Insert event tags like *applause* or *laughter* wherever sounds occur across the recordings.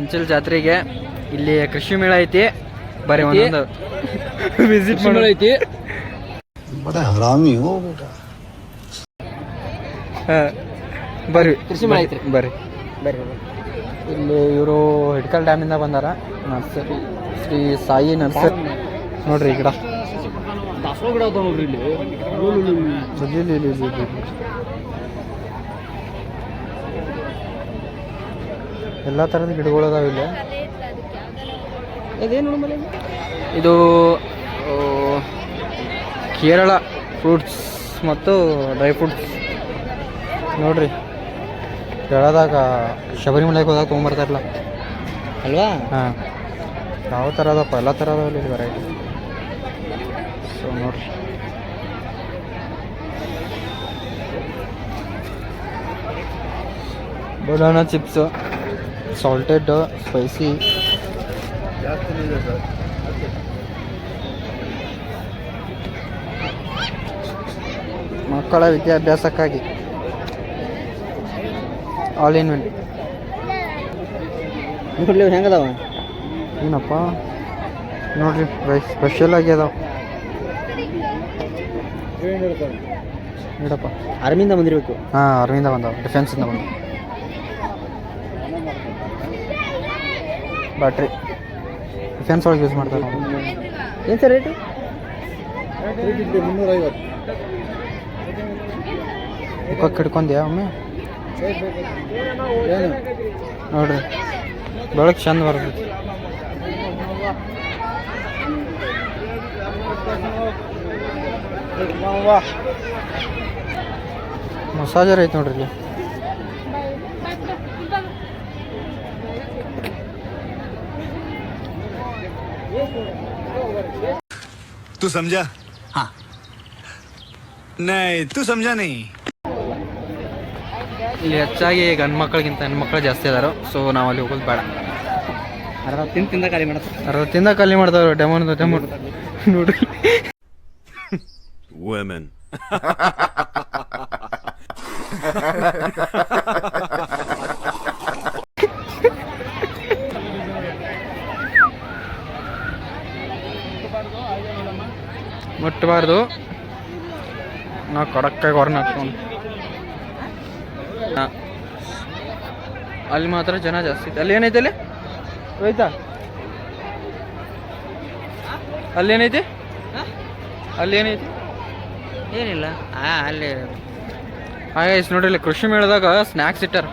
ಇಂಚಲ್ ಜಾತ್ರೆಗೆ ಇಲ್ಲಿ ಕೃಷಿ ಮೇಳ ಐತಿ. ಬರೀ ಒಂದೊಂದು ವಿಸಿಟ್ ಮೇಳ ಐತಿ. ಬರ್ರಿ. ಕೃಷಿ ಮೇಳ ಐತ್ರಿ. ಬರ್ರಿ. ಬರ್ರಿ ಇಲ್ಲಿ ಇವರು ಹಿಡ್ಕಲ್ ಡ್ಯಾಮಿಂದ ಬಂದಾರ. Nursery Shri Sai nursery. ನೋಡ್ರಿ ಈ ಗಿಡ. ಗಿಡ ನೋಡ್ರಿ ಇಲ್ಲಿ. ಎಲ್ಲ ಥರದ ಗಿಡಗಳು ಅದಾವ ಇಲ್ಲಿ. ಇದು? ಕೇರಳ ಫ್ರೂಟ್ಸ್ ಮತ್ತು ಡ್ರೈ ಫ್ರೂಟ್ಸ್. ನೋಡ್ರಿ. ಕೇರಳದಾಗ ಶಬರಿಮಲೆಗೆ ಹೋದಾಗ ತೊಗೊಂಬರ್ತಾರಲ್ಲ ಅಲ್ವಾ? ಹಾಂ. ಯಾವ ಥರ ಅದಪ್ಪ ಎಲ್ಲ ಥರ ಅದಾವಲ್ಲ ಇಲ್ಲಿ ವೆರೈಟಿ ಸೊ ನೋಡ್ರಿ. ಬನಾನಾ ಚಿಪ್ಸು ಸಾಲ್ಟೆಡ್ ಸ್ಪೈಸಿ ಮಕ್ಕಳ ವಿದ್ಯಾಭ್ಯಾಸಕ್ಕಾಗಿ. ಆಲ್ ಇನ್ ಒನ್ ನೋಡ್ಲಿ ಹೆಂಗದಾವ ಏನಪ್ಪ? ನೋಡ್ರಿ ರೈಸ್ ಸ್ಪೆಷಲ್ ಆಗಿ ಅದಾವ. ಇಡಪ್ಪ ಅರವಿಂದ ಬಂದಿರಬೇಕು. ಹಾಂ ಅರವಿಂದ ಬಂದವ ಡಿಫೆನ್ಸಿಂದ ಬಂದ ಬ್ಯಾಟ್ರಿ. ಡಿಫೆನ್ಸ್ ಒಳಗೆ ಯೂಸ್ ಮಾಡ್ತಾರೆ ಏನು ಸರ್ ರೇಟು ಪಕ್ಕ ಹಿಡ್ಕೊಂಡ್ಯಾ ಒಮ್ಮೆ? ನೋಡ್ರಿ. ಬೆಳಕು ಚಂದ ಬರ್ತೈತಿ. ಮಸಾಜರ್ ಐತೆ ನೋಡ್ರಿ ಇಲ್ಲಿ. तू समझा हाँ नहीं तू समझा नहीं ಇಲ್ಲಿ ಹೆಚ್ಚಾಗಿ ಗಂಡು ಮಕ್ಕಳಿಗಿಂತ ಹೆಣ್ಮಕ್ಳು ಜಾಸ್ತಿ ಅದಾರ ಸೊ ನಾವು ಅಲ್ಲಿ ಹೋಗೋದು ಬೇಡ ಅರ್ಧ ತಿಂದು ತಿಂದ ಖಾಲಿ ಮಾಡತ್ತ ಅರ್ಧ ತಿಂದ ಖಾಲಿ ಮಾಡ್ತಾವ್ರು ಡೆಮೋನ್ ಡೆಮೋ ನೋಡ್ರಿ women ಮುಟ್ಟಬಾರ್ದು ನಾವು ಕಡಕ್ಕಾಗಿ ಹೊರನ ಹಾಕ್ಕೊಂಡು. ಅಲ್ಲಿ ಮಾತ್ರ ಜನ ಜಾಸ್ತಿ ಐತೆ ಅಲ್ಲಿ ಏನೈತೆ ಅಲ್ಲಿ? ಹೋಯ್ತಾ ಅಲ್ಲಿ ಏನೈತಿ? ಅಲ್ಲಿ ಏನೈತಿ? ಏನಿಲ್ಲ. ಹಾಂ ಅಲ್ಲಿ. ಹಾಗೆ ನೋಡ್ರಿ ಇಲ್ಲಿ ಕೃಷಿ ಮೇಳದಾಗ ಸ್ನ್ಯಾಕ್ಸ್ ಇಟ್ಟಾರ.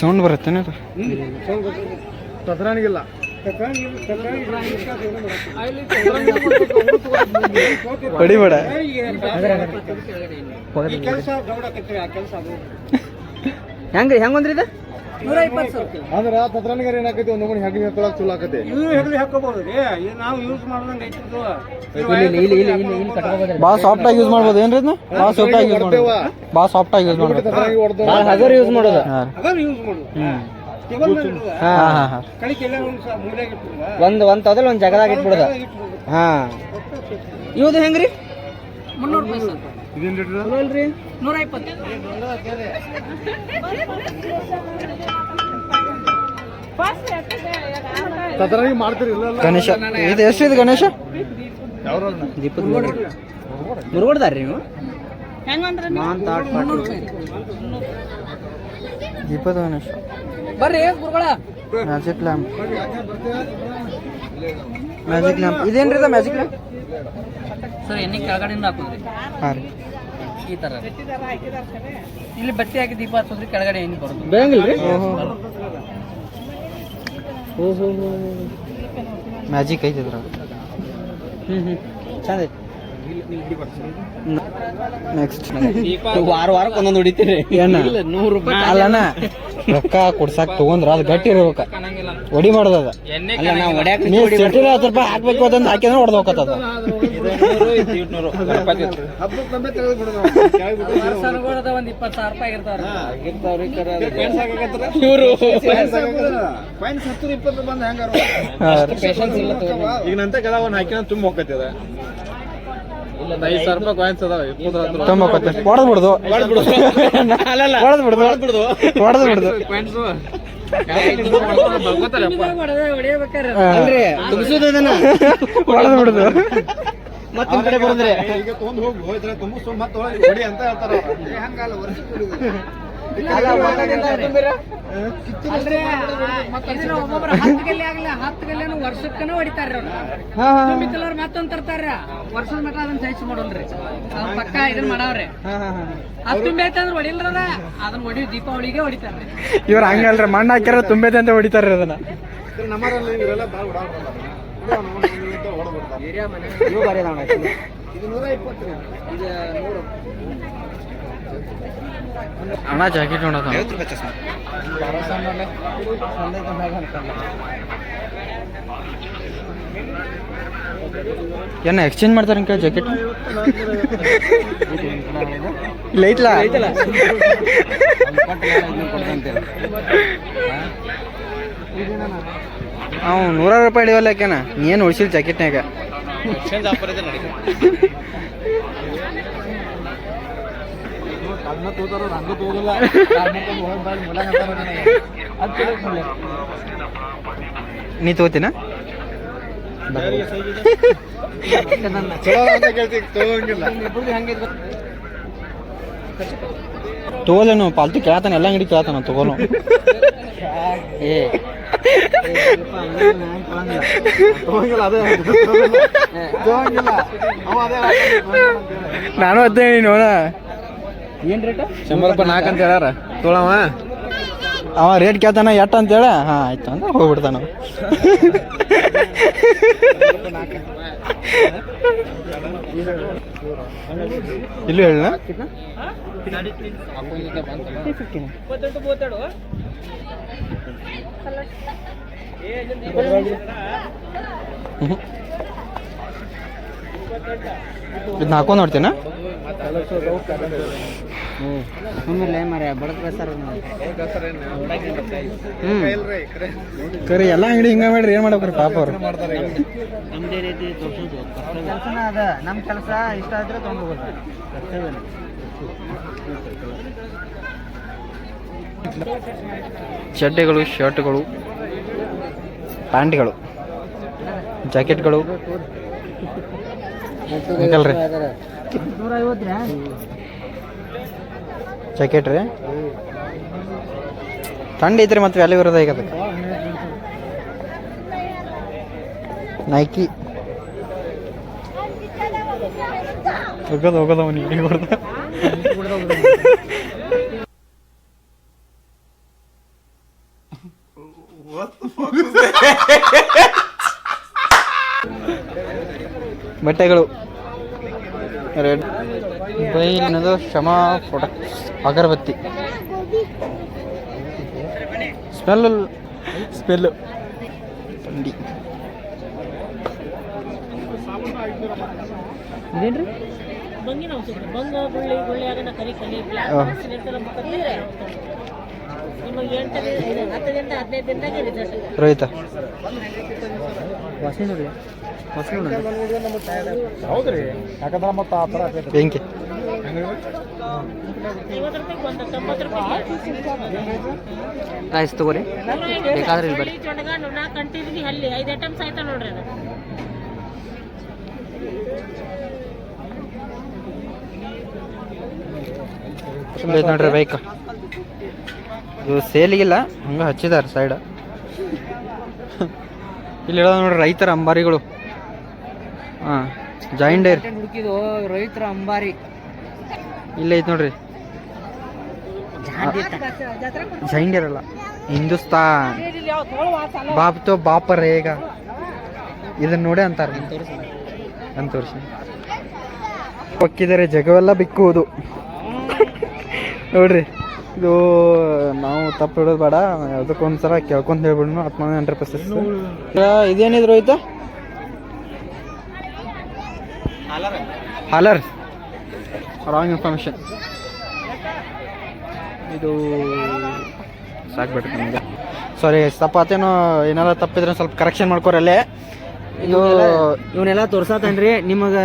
ಸೌಂಡ್ ಬರುತ್ತೇನೆ ಅದು? ತದ್ರಾನಿಗಿಲ್ಲ. ಹೊಡಿಬೇಡ ಹೆಂಗ್ರಿ ಹೆಂಗಂದ್ರಿ ಇದು? ಅಂದ್ರ ತದ್ರಾನಿಗಾರ ಏನಾಕೈತಿ ಒಂದು ಮನೆ ಹಾಕೊಳಕ್ ಚಲೋ ಆಕತಿ ನಾವು ಹೆಗ್ಲಿ ಕಟ್ಕೋಬೋದ್ರಿ ಭಾಳ ಸಾಫ್ಟ್ ಆಗಿ ಯೂಸ್ ಮಾಡ್ಬೋದು. ಏನ್ರಿ ಬಾ ಭಾಳ ಸಾಫ್ಟ್ ಆಗಿ ಯೂಸ್ ಮಾಡ್ಬೋದು. ಸಾಫ್ಟ್ ಆಗಿ ಯೂಸ್ ಮಾಡ್ಬೋದು. ತದ್ರಾನಿಗೆ ಹಗರ್ ಯೂಸ್ ಮಾಡೋದು ಹಗರ್ ಯೂಸ್ ಮಾಡುದು ಒಂದ್? ಒಂದ್ ಒಂದ್ ತೊದಲ್ ಒಂದ್ ಜಗದಾಗ ಇಟ್ಬಿಡೋದ. ಹಾ. ಇವ್ದು ಹೆಂಗ್ರಿ? ಇದೇನ್ ಲೀಟ್ರ್ ಚಲೋ ಅಲ್ರಿ ತದ್ರಾನಿಗೆ ಮಾಡ್ತೀರಿ ಇಲ್ಲ ಗಣೇಶ. ಇದು ಎಷ್ಟು ಇದು ಗಣೇಶ? ದೀಪದ ಮುರುಗೋಡ್ದಾರ್ರಿ ನೀವು? ಮಾನ್ ತಾಟ್ ಪಾಟ್ ದೀಪದ ಗಣೇಶ. ಬರ್ರಿ ಗುರುಗಳ ಮ್ಯಾಜಿಕ್ ಲ್ಯಾಂಪ್ ಮ್ಯಾಜಿಕ್ ಲ್ಯಾಂಪ್ ಇದೇನ್ರಿ ಇದು ಮ್ಯಾಜಿಕ್ ಲ್ಯಾಂಪ್ ಸರ್ ಎನ್ನಿ ಕೆಳಗಡೆಯಿಂದ ಹಾಕೋದ್ರಿ. ಹಾಂ ರೀ. ಈ ತರ ಇಲ್ಲಿ ಬಟ್ಟೆ ಹಾಕಿ ದೀಪ ಹಚ್ಚೋದ್ರಿ ಕೆಳಗಡೆ ಏನು ಬರೋದು ಬೇಂಗಿಲ್ರಿ ಓಹೋ ಮ್ಯಾಜಿಕ್ ಐತಿ ಇದ್ರಾಗ. ಹ್ಮ್ ಹ್ಮ್. ಚಂದ ಐತಿ. ನೆಕ್ಸ್ಟ್ ವಾರ ವಾರಕ್ಕೆ ಒಂದೊಂದು ಹೊಡಿತೀರಿ. ಏನ? ನೂರು ರೂಪಾಯಿ ಅಲ್ಲಣ್ಣ. ರೊಕ್ಕ ಕೊಡ್ಸಾಕ್ ತಗೊಂಡ್ರ ಅದು ಗಟ್ಟಿ ಇರ್ಬೇಕ. ಹೊಡಿ ಮಾಡೋದ ಅದ. ಅಲ್ಲ ನಾವು ಹೊಡ್ಯಾಕ ನೀವು ಹತ್ತು ರೂಪಾಯಿ ಹಾಕ್ಬೇಕು ಅದನ್ನ ಹಾಕಿದ್ರೆ ಹೊಡೆದ್ ಹೋಗತ್ತದ. ಹಬ್ಬಕ್ಕೊಮ್ಮೆ ತೆಗೆದು ಬಿಡೋದು ಒಂದ್ ಇಪ್ಪತ್ತು ಸಾವಿರ ರೂಪಾಯಿ ಆಗಿರ್ತಾವ್ರಿ? ಇವರು ಪೈನ್ಸ್ ಹಾಕೋದು. ಪೈನ್ಸ್ ಹತ್ತು ಇಪ್ಪತ್ತು ಬಂದು ಹೆಂಗಾರ ಪೇಷನ್ಸ್ ಇಲ್ಲ ಈಗ ನಂತ ಕೆಲ ಒಂದು ಹಾಕಿನ ತುಂಬ ಹೋಗ್ತೈತಿ ಅದ. ಐದು ಸಾವಿರ ರೂಪಾಯಿ ಕಾಯಿನ್ಸ್ ಅದಾವ ಇಪ್ಪತ್ತು ಹತ್ತು ತೊಂಬತ್ತು ಹೊಡೆದು ಬಿಡ್ದು. ಹೊಡೆದು ಬಿಡ್ದು. ಹೊಡೆದು ಬಿಡ್ದು. ಹೊಡಿಯಬೇಕಾರೆ. ಅಲ್ರಿ ತುಂಬಿಸೋದನ್ನ ಹೊಡೆದು ಬಿಡ್ದು. ಮತ್ತೆ ನಿಮ್ ಕಡೆ ಬರೋದ್ರೆ? ಈಗ ತಗೊಂಡ್ ಹೋಗು ಹೋಯ್ತಾರೆ ತುಂಬ ಸುಮ್ಮ ಮತ್ತೆ ಒಳಗೆ ಹೊಡಿ ಅಂತ ಹೇಳ್ತಾರ. ಹಂಗಲ್ಲ *laughs* ಒಬ್ಬೊಬ್ರು ಹತ್ತು ಗಲ್ಲಿ ಆಗ್ಲಿ ಹತ್ತು ಗಲ್ಲಿನೂ ವರ್ಷಕ್ಕನ ಹೊಡಿತಾರ್ರಿ ಅವ್ರು. ತುಂಬಿಕಲವ್ರು ಮತ್ತೊಂದ್ ತರ್ತಾರ ವರ್ಷದ ಮಟ್ಟ ಅದನ್ನ ಸಹಿಸಿ ಮಾಡೋನ್ರಿ ಅವ್ರ ಪಕ್ಕ ಇದನ್ನ ಮಾಡವ್ರಿ. ಅದು ತುಂಬಿ ಐತಂದ್ರ ಹೊಡಿಲ್ರ ಅದನ್ನ ಹೊಡಿ ದೀಪಾವಳಿಗೆ ಹೊಡಿತಾರ್ರಿ. ಇವ್ರು ಹಂಗಲ್ರಿ ಮಣ್ಣು ಹಾಕ್ಯಾರ ತುಂಬೈತೆ ಅಂತ ಹೊಡಿತಾರ್ರಿ ಅದನ್ನ. ನಮ್ಮರಲ್ಲಿ ಇವರೆಲ್ಲ ಭಾಳ ಓಡಾಡ್ತಾರ ಅಣ್ಣ ಜಾಕೆಟ್ ನೋಡೋದು. ಏನ ಎಕ್ಸ್ಚೇಂಜ್ ಮಾಡ್ತಾರೆ ಕೇಳಿ ಜಾಕೆಟ್? ಇಲ್ಲ ಐತ್ಲಾ ಅವ್ ನೂರಾರು ರೂಪಾಯಿ ಹಿಡಿಯೋಲ್ಲ ಯಾಕೆನ? ನೀನು ಉಳಿಸಿಲ್ ಜಾಕೆಟ್ನಾಗ ನೀ ತಗೋತಿನ? ತಗೋಲೇನು ಪಾಲ್ತು ಕೇಳ್ತಾನೆ ಎಲ್ಲ ಅಂಗಡಿ ಕೇಳ್ತಾನ ತಗೋಲು ಏ. ಅದೇ ನಾನು ಅದೇ ನೋಡ ಏನ್ ರೇಟ್ ಶಂಬರ್ ರೂಪಾಯಿ ನಾಲ್ಕು ಅಂತ ಹೇಳಾರ ತೊಳವ ಅವ ರೇಟ್ ಕೇಳ್ತಾನ ಎಟ್ ಅಂತ ಹೇಳ? ಹಾ ಆಯ್ತು ಅಂತ ಹೋಗ್ಬಿಡ್ತಾನ ಇಲ್ಲ ಇಲ್ಲೂ ಹೇಳ ಇದನ್ನ ಹಾಕೊಂಡ್ ನೋಡ್ತೀನ? ಕರಿ ಎಲ್ಲ ಅಂಗಡಿ ಹಿಂಗ ಮಾಡ್ರಿ ಏನ್ ಮಾಡ್ಬೇಕ್ರಿ ಪಾಪ ಅವ್ರು? ಅದ ನಮ್ ಕೆಲಸ ಇಷ್ಟ ಆದ್ರೆ ತಗೊಂಡ್ ಚಡ್ಡಿಗಳು ಶರ್ಟ್ಗಳು ಪ್ಯಾಂಟ್ಗಳು ಜಾಕೆಟ್ಗಳು. ಜಾಕೆಟ್ ರೀ. ಥಂಡ್ ಇದ್ರೆ ಮತ್ತೆ ವ್ಯಾಲ್ಯೂ ಇರೋದ ಈಗ ಅದಕ್ಕೆ. ನೈಕಿ ಹೋಗೋದು ಹೋಗೋದು ಅವನಿಗೆ ಹೊಡ್ದ ಬಟ್ಟೆಗಳು. ರೆಡ್. ಬೈಲಿನದು ಕ್ಷಮಾ ಪ್ರೊಡಕ್ಟ್ಸ್ ಅಗರಬತ್ತಿ. ಸ್ಮೆಲ್ ಸ್ಮೆಲ್ಲು ತಂಡಿ ಇದೇನ್ರಿ? ರೋಹಿತ. ವಾಸನೆ ಹೌದ್ರಿ ಯಾಕಂದ್ರೆ ಮತ್ತೆ ಆ ಥರ ಬೆಂಕಿ. ರೈಸ್ ತಗೋರಿ. ಬೇಕಾದ್ರೆ ಇಲ್ಲಿ ಬರ್ರಿ ಅಲ್ಲಿ ಐದು ಐಟಮ್ಸ್ ಆಯ್ತಾ ನೋಡ್ರಿ ಅದು ನೋಡ್ರಿ ಬೈಕ್ ಇದು ಸೇಲಿಗಿಲ್ಲ ಹಂಗೆ ಹಚ್ಚಿದಾರೆ ಸೈಡ್ *laughs* ಇಲ್ಲಿ ನೋಡ್ರಿ ರೈತರ ಅಂಬಾರಿಗಳು. ಹಾಂ ಜಾಯಿಂಟ್ ಡೈರ್ ಹುಡುಕಿದು ರೈತರ ಅಂಬಾರಿ. ಇಲ್ಲ ಐತೆ ನೋಡ್ರಿ. ಜಾಯಿಂಟ್ ಡೈರ್ ಅಲ್ಲ ಹಿಂದೂಸ್ತಾನ್. ಬಾಪ್ ತೋ ಬಾಪ ರೇಗ. ಇದನ್ನ ನೋಡಿ ಅಂತಾರೆ. ಅಂತ ತೋರಿಸಿ. ಪಕ್ಕಿದರೆ ಜಗವೆಲ್ಲ ಬಿಕ್ಕುವುದು. ನೋಡ್ರಿ ಇದು ನಾವು ತಪ್ಪು ಹೇಳೋದು ಬೇಡ. ಅದಕ್ಕೊಂದ್ಸಲ ಕೇಳ್ಕೊಂತ ಹೇಳ್ಬಿಡ್ನು. ಆತ್ಮ ಹಂಡ್ರೆಡ್ ಪರ್ಸೆಂಟ್ ಇದೇನಿದ್ರು ಆಯ್ತಾ ಹಾಲರ್ ರಾಂಗ್ ಇನ್ಫಾರ್ಮೇಷನ್ ಇದು ಸಾಕ್ಬಿಟ್ರಿ ನಮಗೆ ಸಾರಿ ತಪ್ಪತ್ತೇನೋ ಏನಾರ ತಪ್ಪಿದ್ರೆ ಸ್ವಲ್ಪ ಕರೆಕ್ಷನ್ ಮಾಡ್ಕೊರಲ್ಲೇ ಇದು ಇವನ್ನೆಲ್ಲ ತೋರ್ಸಾತನ್ರಿ ನಿಮಗೆ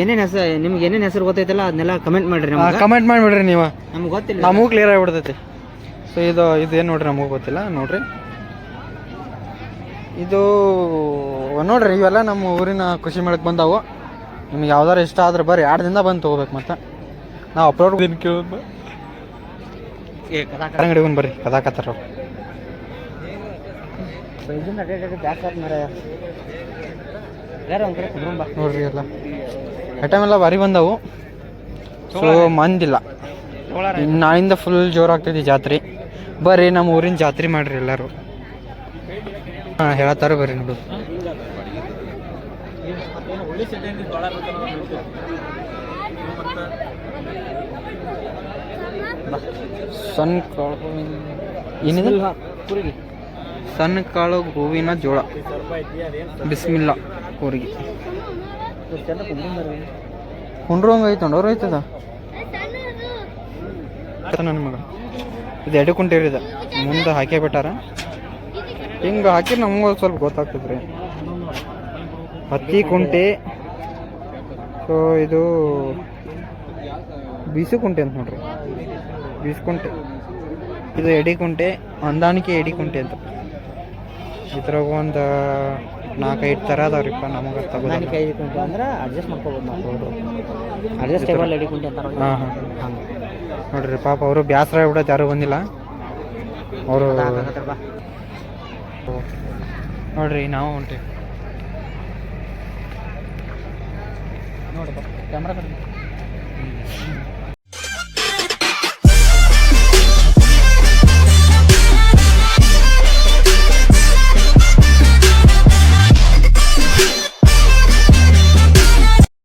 ಏನೇನು ಹೆಸರು ನಿಮ್ಗೆ ಏನೇನು ಹೆಸರು ಗೊತ್ತೈತಲ್ಲ ಅದನ್ನೆಲ್ಲ ಕಮೆಂಟ್ ಮಾಡ್ರಿ ನಮ್ಗೆ. ಕಮೆಂಟ್ ಮಾಡಿಬಿಡ್ರಿ ನೀವು. ನಮ್ಗೆ ಗೊತ್ತಿಲ್ಲ. ನಮಗೂ ಕ್ಲಿಯರ್ ಆಗಿಬಿಡ್ತೈತಿ. ಸೊ ಇದು ಇದು ಏನು ನೋಡ್ರಿ ನಮಗೂ ಗೊತ್ತಿಲ್ಲ ನೋಡ್ರಿ. ಇದು ನೋಡ್ರಿ ಇವೆಲ್ಲ ನಮ್ಮ ಊರಿನ ಕೃಷಿ ಮೇಳಕ್ಕೆ ಬಂದಾವು. ನಿಮ್ಗೆ ಯಾವ್ದಾರು ಇಷ್ಟ ಆದ್ರೆ ಬರ್ರಿ. ಎರಡು ದಿನ ಬಂದು ತೊಗೋಬೇಕು ಮತ್ತೆ. ನಾವು ಅಪ್ಲೋಡ್ ಕೇಳೋದು? ಅಂಗಡಿ ಬಂದು ಬರ್ರಿ. ಕದಾಕ ನೋಡ್ರಿ ಎಲ್ಲ. ಐಟಮ್ ಎಲ್ಲ ಭಾರಿ ಬಂದವು. ಸೊ ಮಂದಿಲ್ಲ. ನಾಳಿಂದ ಫುಲ್ ಜೋರಾಗ್ತೈತಿ ಜಾತ್ರೆ. ಬರ್ರಿ ನಮ್ಮ ಊರಿನ ಜಾತ್ರೆ ಮಾಡ್ರಿ ಎಲ್ಲರೂ. ಹಾಂ ಹೇಳತ್ತಾರ ಬರ್ರಿ ನೋಡು. ಸಣ್ಣ ಕಾಳು ಏನಿದೆ? ಸಣ್ಣ ಕಾಳು ಹೂವಿನ ಜೋಳ. ಬಿಸ್ಮಿಲ್ಲ ಕೂರಿಗೆ. ಹುಂಡ್ರಂಗ ಐತೆ ನೋಡೋರು ಐತದ ನನ್ನ ಮಗ. ಇದು ಎಡೆ ಕುಂಟಿರಿದ ಮುಂದೆ ಹಾಕೇ ಬಿಟ್ಟಾರ? ಹಿಂಗೆ ಹಾಕಿ ನಮಗೂ ಸ್ವಲ್ಪ ಗೊತ್ತಾಗ್ತದ್ರಿ. ಹತ್ತಿ ಕುಂಟೆ. ಸೊ ಇದು ಬೀಸು ಕುಂಟೆ ಅಂತ ನೋಡ್ರಿ. ಬೀಸು ಕುಂಟೆ. ಇದು ಎಡಿ ಕುಂಟೆ ಹೊಂದಾಣಿಕೆ ಎಡಿ ಕುಂಟೆ ಅಂತ. ಇದ್ರಾಗ ಒಂದು ನಾಲ್ಕೈದು ಥರ ಅದಾವ್ರಿಪ್ಪ ನಮಗೆ ಕುಂಟೆ ಅಂದ್ರೆ ಅಡ್ಜಸ್ಟ್ ಮಾಡ್ಕೋಬೋದು ನಾವು. ಅಡ್ಜಸ್ಟೇಬಲ್ ಎಡಿ ಕುಂಟೆ ಅಂತಾರ ಹಾಂ ಹಾಂ. ನೋಡ್ರಿ ಪಾಪ ಅವರು ಬ್ಯಾಸರ ಆಗ್ಬಿಡತ್ತೆ ಯಾರು ಬಂದಿಲ್ಲ. ಅವರು ನೋಡ್ರಿ ನಾವು ಹೊಂಟಿವಿ ನೋಡಪ್ಪ ಕ್ಯಾಮ್ರಾ